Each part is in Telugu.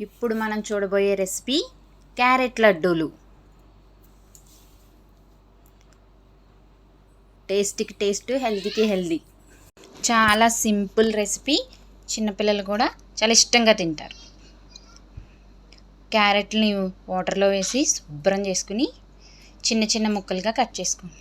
ఇప్పుడు మనం చూడబోయే రెసిపీ క్యారెట్ లడ్డూలు. టేస్ట్కి టేస్ట్ హెల్తీకి హెల్దీ చాలా సింపుల్ రెసిపీ. చిన్నపిల్లలు కూడా చాలా ఇష్టంగా తింటారు. క్యారెట్ని వాటర్లో వేసి శుభ్రం చేసుకుని చిన్న చిన్న ముక్కలుగా కట్ చేసుకోండి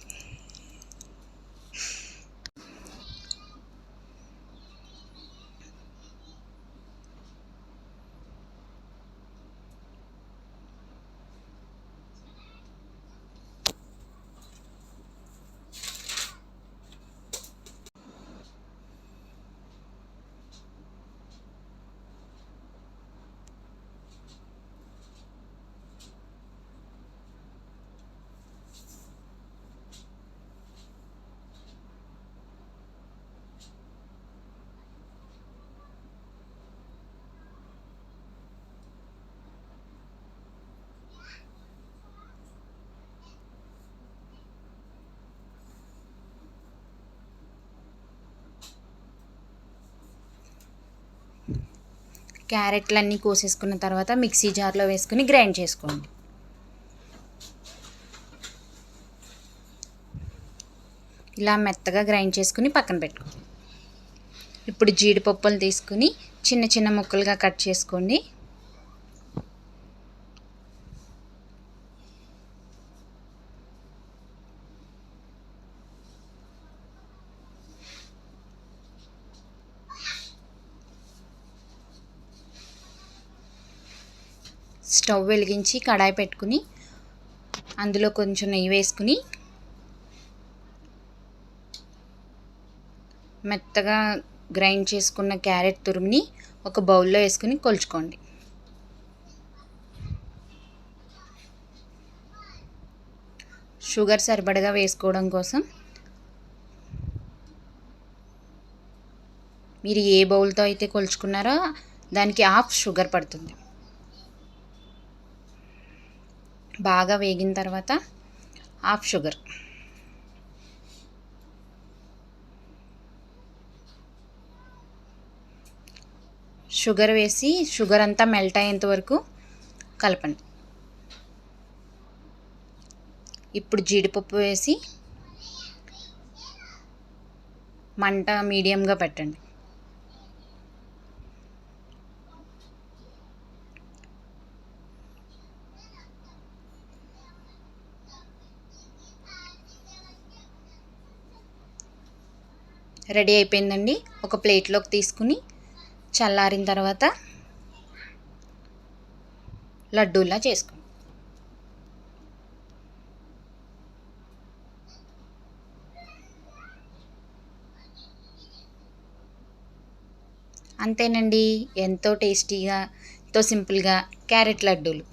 క్యారెట్లన్నీ కోసేసుకున్న తర్వాత మిక్సీ జార్లో వేసుకుని గ్రైండ్ చేసుకోండి. ఇలా మెత్తగా గ్రైండ్ చేసుకుని పక్కన పెట్టుకోండి. ఇప్పుడు జీడిపప్పులు తీసుకుని చిన్న చిన్న ముక్కలుగా కట్ చేసుకోండి. స్టవ్ వెలిగించి కడాయి పెట్టుకుని అందులో కొంచెం నెయ్యి వేసుకుని మెత్తగా గ్రైండ్ చేసుకున్న క్యారెట్ తురుముని ఒక బౌల్లో వేసుకుని కొలుచుకోండి. షుగర్ సరిపడగా వేసుకోవడం కోసం మీరు ఏ బౌల్తో అయితే కొలుచుకున్నారో దానికి హాఫ్ షుగర్ పడుతుంది. బాగా వేగిన తర్వాత హాఫ్ షుగర్. షుగర్ వేసి షుగర్ అంతా మెల్ట్ అయ్యేంత వరకు కలపండి. ఇప్పుడు జీడిపప్పు వేసి మంట మీడియంగా పెట్టండి. రెడీ అయిపోయిందండి. ఒక ప్లేట్లోకి తీసుకుని చల్లారిన తర్వాత లడ్డూలా చేసుకోండి అంతేనండి. ఎంతో టేస్టీగా ఎంతో సింపుల్గా క్యారెట్ లడ్డూలు.